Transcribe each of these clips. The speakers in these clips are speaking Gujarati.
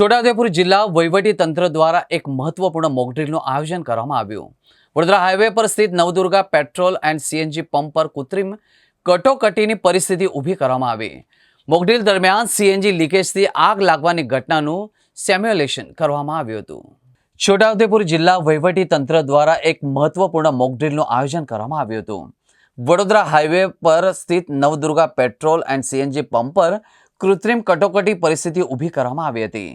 છોટાઉદેપુર જિલ્લા વહીવટી તંત્ર દ્વારા એક મહત્વપૂર્ણ મોકડ્રીલનું આયોજન કરવામાં આવ્યું. વડોદરા હાઈવે પર સ્થિત Navdurga petrol and C N G pump પર કૃત્રિમ કટોકટીની પરિસ્થિતિ ઊભી કરવામાં આવી. મોકડ્રીલ દરમિયાન સીએનજી લીકેજથી આગ લાગવાની ઘટનાનું સેમ્યુલેશન કરવામાં આવ્યું હતું. છોટાઉદેપુર જિલ્લા વહીવટી તંત્ર દ્વારા એક મહત્વપૂર્ણ મોકડ્રીલનું આયોજન કરવામાં આવ્યું હતું. વડોદરા હાઈવે પર સ્થિત Navdurga petrol and C N G pump પર કૃત્રિમ કટોકટી પરિસ્થિતિ ઊભી કરવામાં આવી હતી.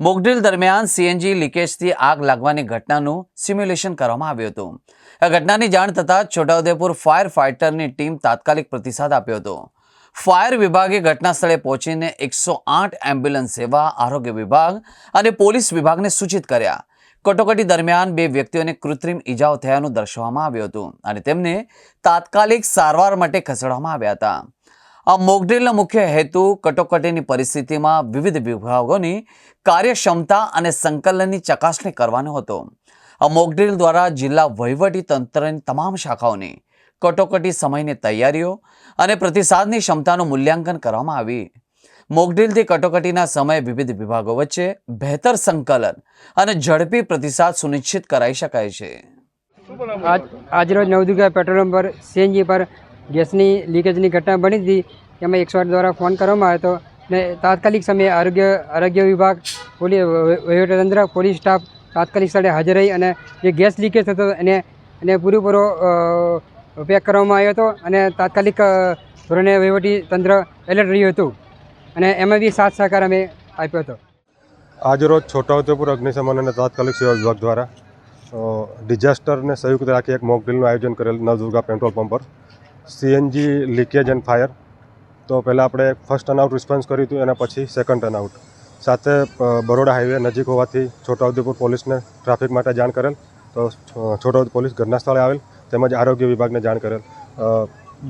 મોકડ્રીલ દરમિયાન સીએનજી લીકેજથી આગ લાગવાની ઘટનાનું સિમ્યુલેશન કરવામાં આવ્યું હતું. આ ઘટનાની જાણ થતાં છોટાઉદેપુર ફાયર ફાઇટરની ટીમ તાત્કાલિક પ્રતિસાદ આપ્યો હતો. ફાયર વિભાગે ઘટના સ્થળે પહોંચીને એકસો આઠ એમ્બ્યુલન્સ સેવા, આરોગ્ય વિભાગ અને પોલીસ વિભાગને સૂચિત કર્યા. કટોકટી દરમિયાન બે વ્યક્તિઓને કૃત્રિમ ઈજાઓ થયાનું દર્શાવવામાં આવ્યું હતું અને તેમને તાત્કાલિક સારવાર માટે ખસેડવામાં આવ્યા હતા. આ મોકડ્રીલનો મુખ્ય હેતુ કટોકટીની પરિસ્થિતિમાં વિવિધ વિભાગોની કાર્યક્ષમતા અને સંકલનની ચકાસણી કરવાનો હતો. આ મોકડ્રીલ દ્વારા જિલ્લા વહીવટી તમામ શાખાઓની કટોકટી સમયની તૈયારીઓ અને પ્રતિસાદની ક્ષમતાનું મૂલ્યાંકન કરવામાં આવી. મોકડ્રીલથી કટોકટીના સમયે વિવિધ વિભાગો વચ્ચે બહેતર સંકલન અને ઝડપી પ્રતિસાદ સુનિશ્ચિત કરાઈ શકાય છે. આજ આજરોજ નવદુર્ગા પેટ્રોલ પંપ પર, સીએનજી પર ગેસની લીકેજની ઘટના બની હતી. એમાં એકસો આઠ દ્વારા ફોન કરવામાં આવ્યો હતો. ને તાત્કાલિક સમયે આરોગ્ય આરોગ્ય વિભાગ પોલીસ વહીવટતંત્ર, પોલીસ સ્ટાફ તાત્કાલિક સ્થળે હાજર રહી અને જે ગેસ લીકેજ થતો એને એને પૂરેપૂરો પેક કરવામાં આવ્યો હતો અને તાત્કાલિક ધોરણે વહીવટી તંત્ર એલર્ટ રહ્યું હતું. અને એમાં બી સાથ સહકાર અમે આપ્યો હતો. આજરોજ છોટાઉદેપુર અગ્નિશમન અને તાત્કાલિક સેવા વિભાગ દ્વારા ડિઝાસ્ટરને સંયુક્ત રાખી એક મોકડ્રીલનું આયોજન કરેલ નવદુર્ગા પેટ્રોલ પંપ પર. C N G leakage and fire. તો પહેલાં આપણે ફર્સ્ટ ટર્નઆઉટ રિસ્પોન્સ કર્યું હતું, એના પછી સેકન્ડ ટર્નઆઉટ સાથે બરોડા હાઈવે નજીક હોવાથી છોટાઉદેપુર પોલીસને ટ્રાફિક માટે જાણ કરેલ. તો છોટાઉદ પોલીસ ઘટના સ્થળે આવેલ, તેમજ આરોગ્ય વિભાગને જાણ કરેલ.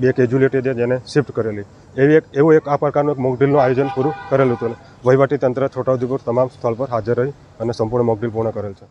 બે કેજ્યુલિટી છે જેને શિફ્ટ કરેલી. એવી એક, એવું એક આ પ્રકારનું એક મોકડ્રીલનું આયોજન પૂરું કરેલું હતું. વહીવટી તંત્ર છોટાઉદેપુર તમામ સ્થળ પર હાજર રહી અને સંપૂર્ણ મોકડ્રીલ પૂર્ણ કરેલ છે.